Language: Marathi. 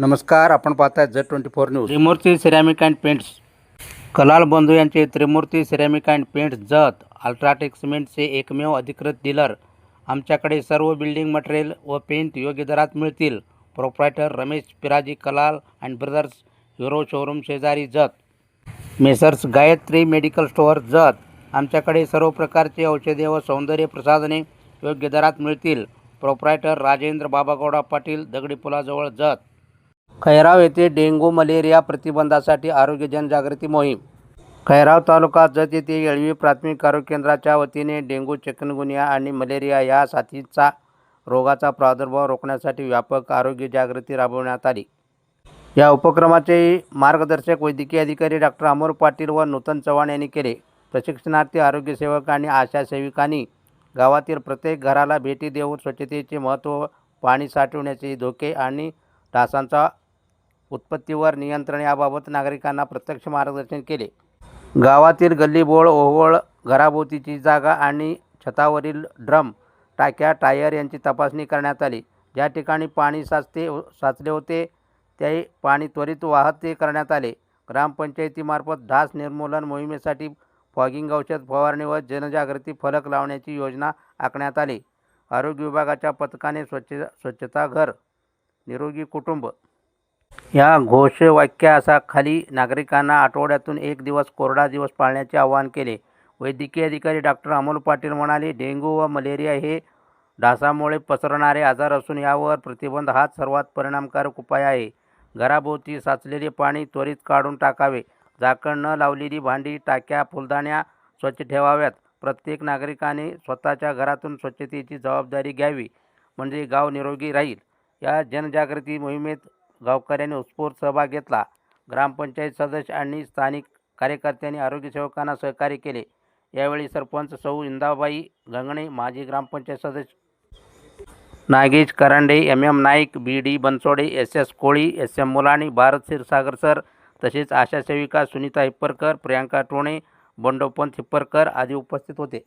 नमस्कार आपण पाहताय Z twenty four news. Trimurti ceramic and paints. Kalal बंधू यांचे Trimurti ceramic and paints Jath UltraTech सिमेंटचे एकमेव अधिकृत डीलर. आमच्याकडे सर्व बिल्डिंग मटेरियल व पेंट योग्य दरात मिळतील. Proprietor Ramesh Piraji Kalal and brothers Hero showroom शेजारी Jath. Messrs Gayatri medical store Jath. आमच्याकडे सर्व प्रकारचे औषधे व सौंदर्य प्रसाधने योग्य दरात मिळतील. प्रोप्रायटर राजेंद्र बाबागौडा पाटील दगडी पुलाजवळ जत. खैराव येथे डेंग्यू मलेरिया प्रतिबंधासाठी आरोग्य जनजागृती मोहीम. खैराव तालुका जत येथे येळवी प्राथमिक आरोग्य केंद्राच्या वतीने डेंग्यू चिकनगुनिया आणि मलेरिया या साथीचा रोगाचा प्रादुर्भाव रोखण्यासाठी व्यापक आरोग्य जागृती राबवण्यात आली. या उपक्रमाचे मार्गदर्शक वैद्यकीय अधिकारी डॉक्टर अमोल पाटील व नूतन चव्हाण यांनी केले. प्रशिक्षणार्थी आरोग्य सेवक आणि आशा सेविकांनी गावातील प्रत्येक घराला भेटी देऊन स्वच्छतेचे महत्त्व पाणी साठवण्याचे धोके आणि डासांचा उत्पत्तीवर नियंत्रण याबाबत नागरिकांना प्रत्यक्ष मार्गदर्शन केले. गावातील गल्लीबोळ ओहोळ घराभोवतीची जागा आणि छतावरील ड्रम टाक्या टायर यांची तपासणी करण्यात आली. ज्या ठिकाणी पाणी साचते साचले होते त्याही पाणी त्वरित वाहते करण्यात आले. ग्रामपंचायतीमार्फत ढास निर्मूलन मोहिमेसाठी फॉगिंग औषध फवारणी व जनजागृती फलक लावण्याची योजना आखण्यात आली. आरोग्य विभागाच्या पथकाने स्वच्छ स्वच्छता घर निरोगी कुटुंब या घोषवाक्यासा खाली नागरिकांना आठवड्यातून एक दिवस कोरडा दिवस पाळण्याचे आवाहन केले. वैद्यकीय अधिकारी डॉक्टर अमोल पाटील म्हणाले डेंग्यू व मलेरिया हे डासामुळे पसरणारे आजार असून यावर प्रतिबंध हाच सर्वात परिणामकारक उपाय आहे. घराभोवती साचलेले पाणी त्वरित काढून टाकावे. झाकण न लावलेली भांडी टाक्या फुलदाण्या स्वच्छ ठेवाव्यात. प्रत्येक नागरिकाने स्वतःच्या घरातून स्वच्छतेची जबाबदारी घ्यावी म्हणजे गाव निरोगी राहील. या जनजागृती मोहिमेत गावकऱ्यांनी उत्स्फूर्त सहभाग घेतला. ग्रामपंचायत सदस्य आणि स्थानिक कार्यकर्त्यांनी आरोग्यसेवकांना सहकार्य केले. यावेळी सरपंच सौ इंदाबाई गंगणे माजी ग्रामपंचायत सदस्य Nagesh Karande M M Naik B D Bansode S S Koli S M Mulani Bharat Kshirsagar sir तसेच आशा सेविका सुनीता हिप्परकर प्रियांका टोणे बंडोपंत हिप्परकर आदी उपस्थित होते.